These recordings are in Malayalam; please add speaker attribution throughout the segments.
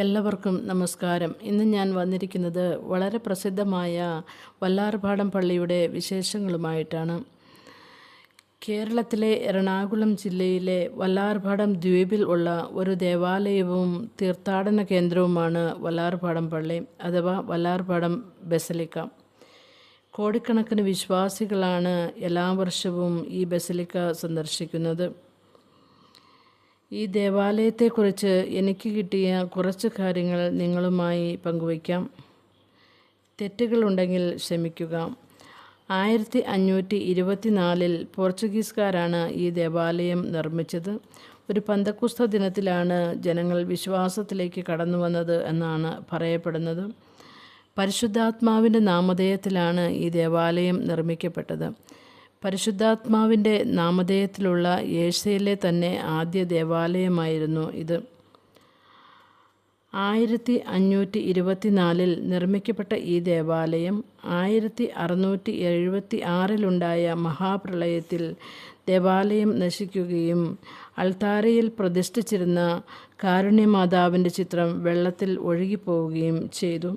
Speaker 1: എല്ലാവർക്കും നമസ്കാരം. ഇന്ന് ഞാൻ വന്നിരിക്കുന്നത് വളരെ പ്രസിദ്ധമായ വല്ലാർപാടം പള്ളിയുടെ വിശേഷങ്ങളുമായിട്ടാണ്. കേരളത്തിലെ എറണാകുളം ജില്ലയിലെ വല്ലാർപാടം ദ്വീപിൽ ഉള്ള ഒരു ദേവാലയവും തീർത്ഥാടന കേന്ദ്രവുമാണ് വല്ലാർപാടം പള്ളി അഥവാ വല്ലാർപാടം ബസലിക്ക. കോടിക്കണക്കിന് വിശ്വാസികളാണ് എല്ലാ വർഷവും ഈ ബസലിക്ക സന്ദർശിക്കുന്നത്. ഈ ദേവാലയത്തെക്കുറിച്ച് എനിക്ക് കിട്ടിയ കുറച്ച് കാര്യങ്ങൾ നിങ്ങളുമായി പങ്കുവയ്ക്കാം. തെറ്റുകളുണ്ടെങ്കിൽ ക്ഷമിക്കുക. ആയിരത്തി അഞ്ഞൂറ്റി ഇരുപത്തിനാലിൽ പോർച്ചുഗീസുകാരാണ് ഈ ദേവാലയം നിർമ്മിച്ചത്. ഒരു പന്തക്കുസ്ത ദിനത്തിലാണ് ജനങ്ങൾ വിശ്വാസത്തിലേക്ക് കടന്നു വന്നത് എന്നാണ് പറയപ്പെടുന്നത്. പരിശുദ്ധാത്മാവിന്റെ നാമധേയത്തിലാണ് ഈ ദേവാലയം നിർമ്മിക്കപ്പെട്ടത്. പരിശുദ്ധാത്മാവിന്റെ നാമധേയത്തിലുള്ള ഏഷ്യയിലെ തന്നെ ആദ്യ ദേവാലയമായിരുന്നു ഇത്. ആയിരത്തി അഞ്ഞൂറ്റി ഇരുപത്തിനാലിൽ നിർമ്മിക്കപ്പെട്ട ഈ ദേവാലയം ആയിരത്തി അറുന്നൂറ്റി എഴുപത്തി ആറിലുണ്ടായ മഹാപ്രളയത്തിൽ ദേവാലയം നശിക്കുകയും അൾത്താരയിൽ പ്രതിഷ്ഠിച്ചിരുന്ന കാരുണ്യമാതാവിന്റെ ചിത്രം വെള്ളത്തിൽ ഒഴുകിപ്പോവുകയും ചെയ്തു.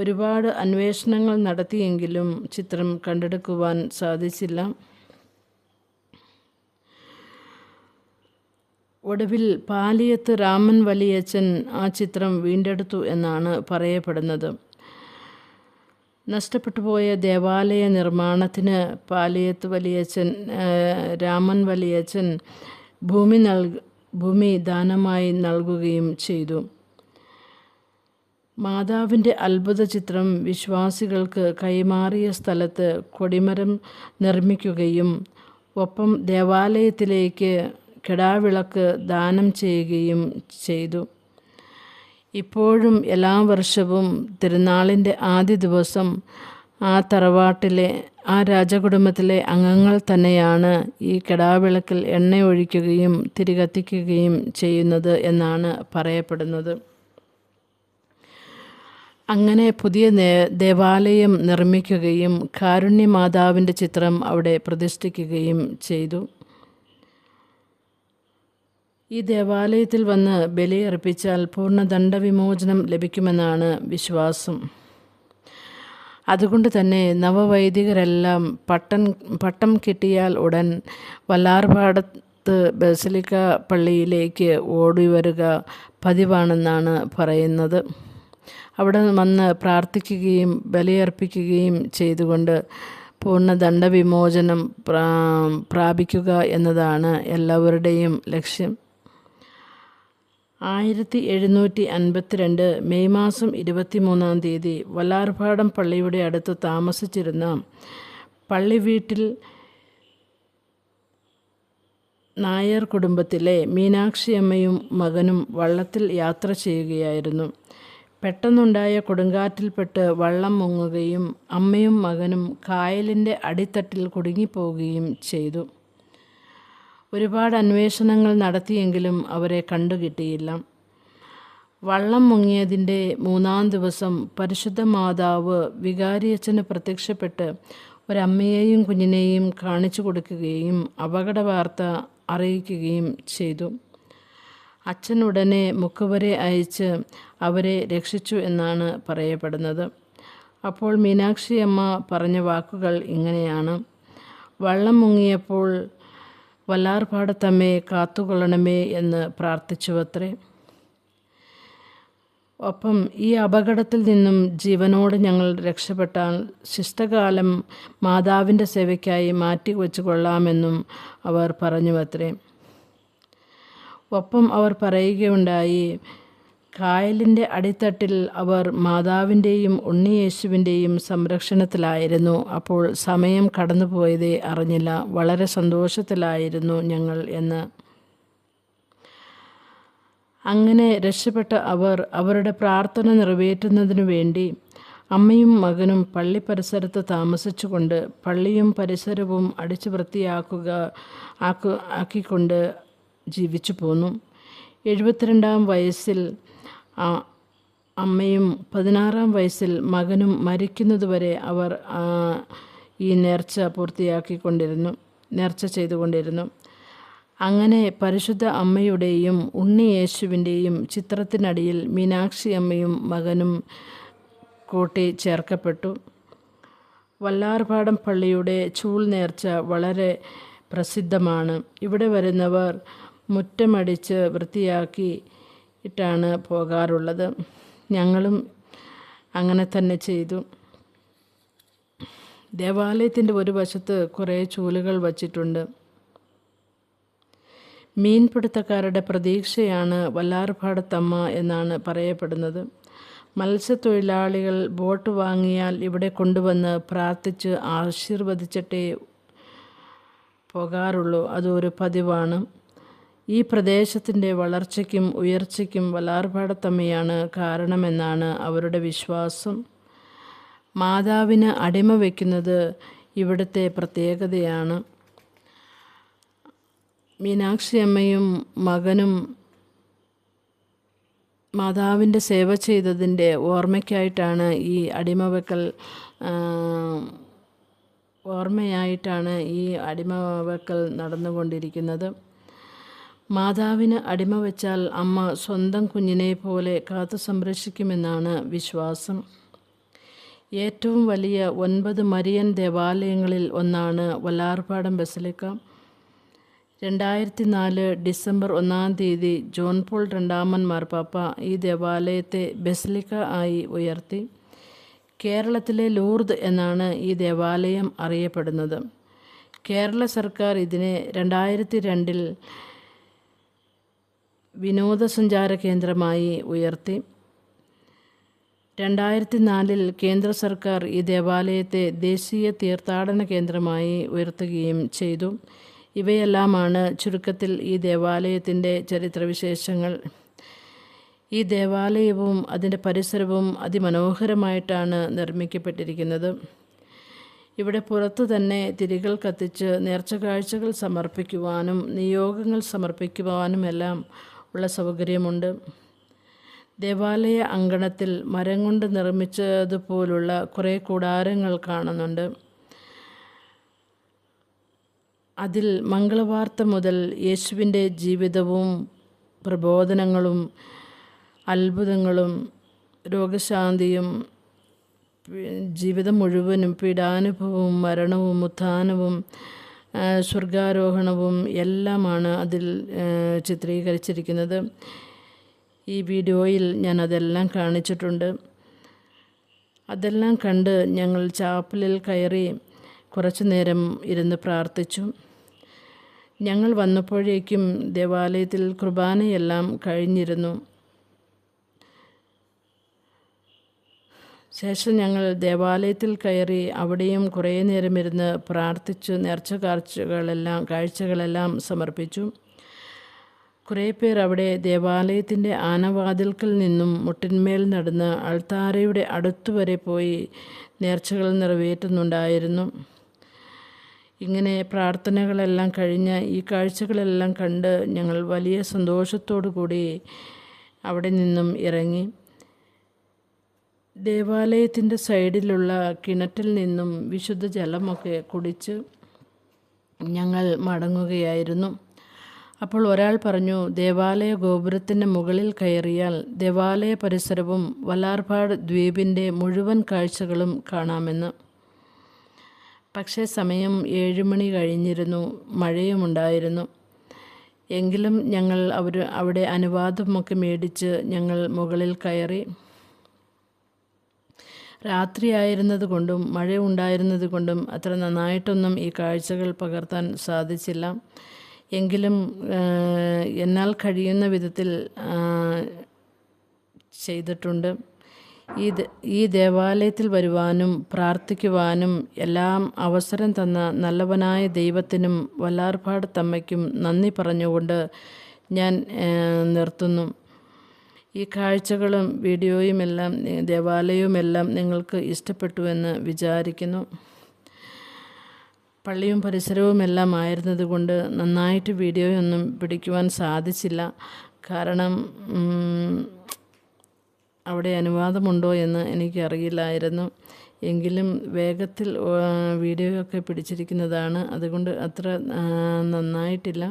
Speaker 1: ഒരുപാട് അന്വേഷണങ്ങൾ നടത്തിയെങ്കിലും ചിത്രം കണ്ടെടുക്കുവാൻ സാധിച്ചില്ല. ഒടുവിൽ പാലിയത്ത് രാമൻ വലിയച്ഛൻ ആ ചിത്രം വീണ്ടെടുത്തു എന്നാണ് പറയപ്പെടുന്നത്. നഷ്ടപ്പെട്ടു പോയ ദേവാലയ നിർമ്മാണത്തിന് പാലിയത്ത് വലിയച്ഛൻ രാമൻ വലിയച്ഛൻ ഭൂമി നൽ ഭൂമി ദാനമായി നൽകുകയും ചെയ്തു. മാതാവിന്റെ അത്ഭുത ചിത്രം വിശ്വാസികൾക്ക് കൈമാറിയ സ്ഥലത്ത് കൊടിമരം നിർമ്മിക്കുകയും ഒപ്പം ദേവാലയത്തിലേക്ക് കിടാവിളക്ക് ദാനം ചെയ്യുകയും ചെയ്തു. ഇപ്പോഴും എല്ലാ വർഷവും തിരുനാളിന്റെ ആദ്യ ദിവസം ആ തറവാട്ടിലെ ആ രാജകുടുംബത്തിലെ അംഗങ്ങൾ തന്നെയാണ് ഈ കിടാവിളക്കിൽ എണ്ണ ഒഴിക്കുകയും തിരികത്തിക്കുകയും ചെയ്യുന്നത് എന്നാണ് പറയപ്പെടുന്നത്. അങ്ങനെ പുതിയ ദേവാലയം നിർമ്മിക്കുകയും കാരുണ്യമാതാവിന്റെ ചിത്രം അവിടെ പ്രതിഷ്ഠിക്കുകയും ചെയ്തു. ഈ ദേവാലയത്തിൽ വന്ന് ബലിയർപ്പിച്ചാൽ പൂർണ ദണ്ഡവിമോചനം ലഭിക്കുമെന്നാണ് വിശ്വാസം. അതുകൊണ്ട് തന്നെ നവവൈദികരെല്ലാം പട്ടം പട്ടം കിട്ടിയാൽ ഉടൻ വല്ലാർപാടത്ത് ബസലിക്ക പള്ളിയിലേക്ക് ഓടി വരിക പതിവാണെന്നാണ് പറയുന്നത്. അവിടെ വന്ന് പ്രാർത്ഥിക്കുകയും ബലിയർപ്പിക്കുകയും ചെയ്തുകൊണ്ട് പൂർണ ദണ്ഡവിമോചനം പ്രാപിക്കുക എന്നതാണ് എല്ലാവരുടെയും ലക്ഷ്യം. ആയിരത്തി എഴുന്നൂറ്റി അൻപത്തിരണ്ട് മെയ് മാസം ഇരുപത്തി മൂന്നാം തീയതി വല്ലാർപാടം പള്ളിയുടെ അടുത്ത് താമസിച്ചിരുന്ന പള്ളി വീട്ടിൽ നായർ കുടുംബത്തിലെ മീനാക്ഷിയമ്മയും മകനും വള്ളത്തിൽ യാത്ര ചെയ്യുകയായിരുന്നു. പെട്ടെന്നുണ്ടായ കൊടുങ്കാറ്റിൽപ്പെട്ട് വള്ളം മുങ്ങുകയും അമ്മയും മകനും കായലിന്റെ അടിത്തട്ടിൽ കുടുങ്ങിപ്പോവുകയും ചെയ്തു. ഒരുപാട് അന്വേഷണങ്ങൾ നടത്തിയെങ്കിലും അവരെ കണ്ടുകിട്ടിയില്ല. വള്ളം മുങ്ങിയതിന്റെ മൂന്നാം ദിവസം പരിശുദ്ധ മാതാവ് വികാരിയച്ഛന് പ്രത്യക്ഷപ്പെട്ട് ഒരമ്മയെയും കുഞ്ഞിനെയും കാണിച്ചു കൊടുക്കുകയും അപകട വാർത്ത അറിയിക്കുകയും ചെയ്തു. അച്ഛൻ ഉടനെ മുക്കുവരെ അയച്ച് അവരെ രക്ഷിച്ചു എന്നാണ് പറയപ്പെടുന്നത്. അപ്പോൾ മീനാക്ഷി അമ്മ പറഞ്ഞ വാക്കുകൾ ഇങ്ങനെയാണ്. വള്ളം മുങ്ങിയപ്പോൾ വല്ലാർപാടത്തമ്മേ കാത്തുകൊള്ളണമേ എന്ന് പ്രാർത്ഥിച്ചുവത്രേ. ഒപ്പം ഈ അപകടത്തിൽ നിന്നും ജീവനോട് ഞങ്ങൾ രക്ഷപ്പെട്ടാൽ ശിഷ്ടകാലം മാതാവിന്റെ സേവയ്ക്കായി മാറ്റി വെച്ചു കൊള്ളാമെന്നും അവർ പറഞ്ഞുവത്രേ. ഒപ്പം അവർ പറയുകയുണ്ടായി കായലിന്റെ അടിത്തട്ടിൽ അവർ മാതാവിന്റെയും ഉണ്ണിയേശുവിന്റെയും സംരക്ഷണത്തിലായിരുന്നു. അപ്പോൾ സമയം കടന്നുപോയതേ അറിഞ്ഞില്ല. വളരെ സന്തോഷത്തിലായിരുന്നു ഞങ്ങൾ എന്ന്. അങ്ങനെ രക്ഷപ്പെട്ട അവർ അവരുടെ പ്രാർത്ഥന നിറവേറ്റുന്നതിനു വേണ്ടി അമ്മയും മകനും പള്ളി പരിസരത്ത് താമസിച്ചുകൊണ്ട് പള്ളിയും പരിസരവും അടിച്ചു വൃത്തിയാക്കുക ആക്കു ആക്കിക്കൊണ്ട് ജീവിച്ചു പോന്നു. എഴുപത്തിരണ്ടാം വയസ്സിൽ അമ്മയും പതിനാറാം വയസ്സിൽ മകനും മരിക്കുന്നതുവരെ അവർ ഈ നേർച്ച പൂർത്തിയാക്കിക്കൊണ്ടിരുന്നു നേർച്ച ചെയ്തുകൊണ്ടിരുന്നു. അങ്ങനെ പരിശുദ്ധ അമ്മയുടെയും ഉണ്ണി യേശുവിന്റെയും ചിത്രത്തിനടിയിൽ മീനാക്ഷി അമ്മയും മകനും കൂട്ടി ചേർക്കപ്പെട്ടു. വല്ലാർപാടം പള്ളിയുടെ ചൂൾ നേർച്ച വളരെ പ്രസിദ്ധമാണ്. ഇവിടെ വരുന്നവർ മുറ്റമടിച്ച് വൃത്തിയാക്കി ഇട്ടാണ് പോകാറുള്ളത്. ഞങ്ങളും അങ്ങനെ തന്നെ ചെയ്തു. ദേവാലയത്തിന്റെ ഒരു വശത്ത് കുറേ ചൂലുകൾ വച്ചിട്ടുണ്ട്. മീൻപിടുത്തക്കാരുടെ പ്രതീക്ഷയാണ് വല്ലാർപാടത്തമ്മ എന്നാണ് പറയപ്പെടുന്നത്. മത്സ്യത്തൊഴിലാളികൾ ബോട്ട് വാങ്ങിയാൽ ഇവിടെ കൊണ്ടുവന്ന് പ്രാർത്ഥിച്ച് ആശീർവദിച്ചിട്ടേ പോകാറുള്ളൂ. അതൊരു പതിവാണ്. ഈ പ്രദേശത്തിന്റെ വളർച്ചയ്ക്കും ഉയർച്ചയ്ക്കും വല്ലാർപാടത്തമ്മയാണ് കാരണമെന്നാണ് അവരുടെ വിശ്വാസം. മാതാവിന് അടിമ വയ്ക്കുന്നത് ഇവിടുത്തെ പ്രത്യേകതയാണ്. മീനാക്ഷി അമ്മയും മകനും മാതാവിന്റെ സേവ ചെയ്തതിന്റെ ഓർമ്മയ്ക്കായിട്ടാണ് ഈ അടിമവെക്കൽ ഓർമ്മയായിട്ടാണ് ഈ അടിമവെക്കൽ നടന്നുകൊണ്ടിരിക്കുന്നത്. മാതാവിന് അടിമ വെച്ചാൽ അമ്മ സ്വന്തം കുഞ്ഞിനെ പോലെ കാത്തു സംരക്ഷിക്കുമെന്നാണ് വിശ്വാസം. ഏറ്റവും വലിയ ഒൻപത് മരിയൻ ദേവാലയങ്ങളിൽ ഒന്നാണ് വല്ലാർപാടം ബസലിക്ക. രണ്ടായിരത്തി നാല് ഡിസംബർ ഒന്നാം തീയതി ജോൺ പോൾ രണ്ടാമൻ മാർപ്പാപ്പ ഈ ദേവാലയത്തെ ബസലിക്ക ആയി ഉയർത്തി. കേരളത്തിലെ ലൂർദ് എന്നാണ് ഈ ദേവാലയം അറിയപ്പെടുന്നത്. കേരള സർക്കാർ ഇതിനെ രണ്ടായിരത്തി രണ്ടിൽ വിനോദസഞ്ചാര കേന്ദ്രമായി ഉയർത്തി. രണ്ടായിരത്തി നാലിൽ കേന്ദ്ര സർക്കാർ ഈ ദേവാലയത്തെ ദേശീയ തീർത്ഥാടന കേന്ദ്രമായി ഉയർത്തുകയും ചെയ്തു. ഇവയെല്ലാമാണ് ചുരുക്കത്തിൽ ഈ ദേവാലയത്തിന്റെ ചരിത്രവിശേഷങ്ങൾ. ഈ ദേവാലയവും അതിന്റെ പരിസരവും അതിമനോഹരമായിട്ടാണ് നിർമ്മിക്കപ്പെട്ടിരിക്കുന്നത്. ഇവിടെ പുറത്തു തന്നെ തിരികൾ കത്തിച്ച് നേർച്ച കാഴ്ചകൾ സമർപ്പിക്കുവാനും നിയോഗങ്ങൾ സമർപ്പിക്കുവാനുമെല്ലാം ഉള്ള സൗകര്യമുണ്ട്. ദേവാലയ അങ്കണത്തിൽ മരം കൊണ്ട് നിർമ്മിച്ചതുപോലുള്ള കുറേ കൂടാരങ്ങൾ കാണുന്നുണ്ട്. അതിൽ മംഗളവാർത്ത മുതൽ യേശുവിന്റെ ജീവിതവും പ്രബോധനങ്ങളും അത്ഭുതങ്ങളും രോഗശാന്തിയും ജീവിതം മുഴുവനും പീഡാനുഭവവും മരണവും ഉത്ഥാനവും സ്വർഗാരോഹണവും എല്ലാമാണ് അതിൽ ചിത്രീകരിച്ചിരിക്കുന്നത്. ഈ വീഡിയോയിൽ ഞാൻ അതെല്ലാം കാണിച്ചിട്ടുണ്ട്. അതെല്ലാം കണ്ട് ഞങ്ങൾ ചാപ്പലിൽ കയറി കുറച്ചു നേരം ഇരുന്ന് പ്രാർത്ഥിച്ചു. ഞങ്ങൾ വന്നപ്പോഴേക്കും ദേവാലയത്തിൽ കുർബാനയെല്ലാം കഴിഞ്ഞിരുന്നു. ശേഷം ഞങ്ങൾ ദേവാലയത്തിൽ കയറി അവിടെയും കുറേ നേരം ഇരുന്ന് പ്രാർത്ഥിച്ചു. നേർച്ച കാഴ്ചകളെല്ലാം കാഴ്ചകളെല്ലാം സമർപ്പിച്ചു. കുറേ പേർ അവിടെ ദേവാലയത്തിന്റെ ആനവാതിൽക്കൽ നിന്നും മുട്ടിന്മേൽ നടന്ന് അൾത്താരയുടെ അടുത്തുവരെ പോയി നേർച്ചകൾ നിറവേറ്റുന്നുണ്ടായിരുന്നു. ഇങ്ങനെ പ്രാർത്ഥനകളെല്ലാം കഴിഞ്ഞ് ഈ കാഴ്ചകളെല്ലാം കണ്ട് ഞങ്ങൾ വലിയ സന്തോഷത്തോടു കൂടി അവിടെ നിന്നും ഇറങ്ങി. ദേവാലയത്തിന്റെ സൈഡിലുള്ള കിണറ്റിൽ നിന്നും വിശുദ്ധ ജലമൊക്കെ കുടിച്ച് ഞങ്ങൾ മടങ്ങുകയായിരുന്നു. അപ്പോൾ ഒരാൾ പറഞ്ഞു ദേവാലയ ഗോപുരത്തിന്റെ മുകളിൽ കയറിയാൽ ദേവാലയ പരിസരവും വലാർപാട് ദ്വീപിന്റെ മുഴുവൻ കാഴ്ചകളും കാണാമെന്ന്. പക്ഷേ സമയം ഏഴുമണി കഴിഞ്ഞിരുന്നു മഴയുമുണ്ടായിരുന്നു എങ്കിലും ഞങ്ങൾ അവർ അവിടെ അനുവാദമൊക്കെ മേടിച്ച് ഞങ്ങൾ മുകളിൽ കയറി രാത്രിയായിരുന്നത് കൊണ്ടും മഴ ഉണ്ടായിരുന്നത് കൊണ്ടും അത്ര നന്നായിട്ടൊന്നും ഈ കാഴ്ചകൾ പകർത്താൻ സാധിച്ചില്ല. എങ്കിലും എന്നാൽ കഴിയുന്ന വിധത്തിൽ ചെയ്തിട്ടുണ്ട്. ഈ ഈ ദേവാലയത്തിൽ വരുവാനും പ്രാർത്ഥിക്കുവാനും എല്ലാം അവസരം തന്ന നല്ലവനായ ദൈവത്തിനും വല്ലാർപാട് തമ്മയ്ക്കും നന്ദി പറഞ്ഞുകൊണ്ട് ഞാൻ നിർത്തുന്നു. ഈ കാഴ്ചകളും വീഡിയോയുമെല്ലാം ദേവാലയവുമെല്ലാം നിങ്ങൾക്ക് ഇഷ്ടപ്പെട്ടുവെന്ന് വിചാരിക്കുന്നു. പള്ളിയും പരിസരവും എല്ലാം ആയിരുന്നതുകൊണ്ട് നന്നായിട്ട് വീഡിയോയൊന്നും പിടിക്കുവാൻ സാധിച്ചില്ല. കാരണം അവിടെ അനുവാദമുണ്ടോ എന്ന് എനിക്കറിയില്ലായിരുന്നു. എങ്കിലും വേഗത്തിൽ വീഡിയോ ഒക്കെ പിടിച്ചിരിക്കുന്നതാണ്. അതുകൊണ്ട് അത്ര നന്നായിട്ടില്ല.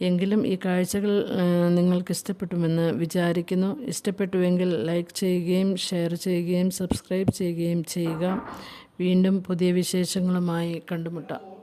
Speaker 1: എങ്കിലും ഈ കാഴ്ചകൾ നിങ്ങൾക്ക് ഇഷ്ടപ്പെട്ടുമെന്ന് വിചാരിക്കുന്നു. ഇഷ്ടപ്പെട്ടുവെങ്കിൽ ലൈക്ക് ചെയ്യുകയും ഷെയർ ചെയ്യുകയും സബ്സ്ക്രൈബ് ചെയ്യുകയും ചെയ്യുക. വീണ്ടും പുതിയ വിശേഷങ്ങളുമായി കണ്ടുമുട്ടാം.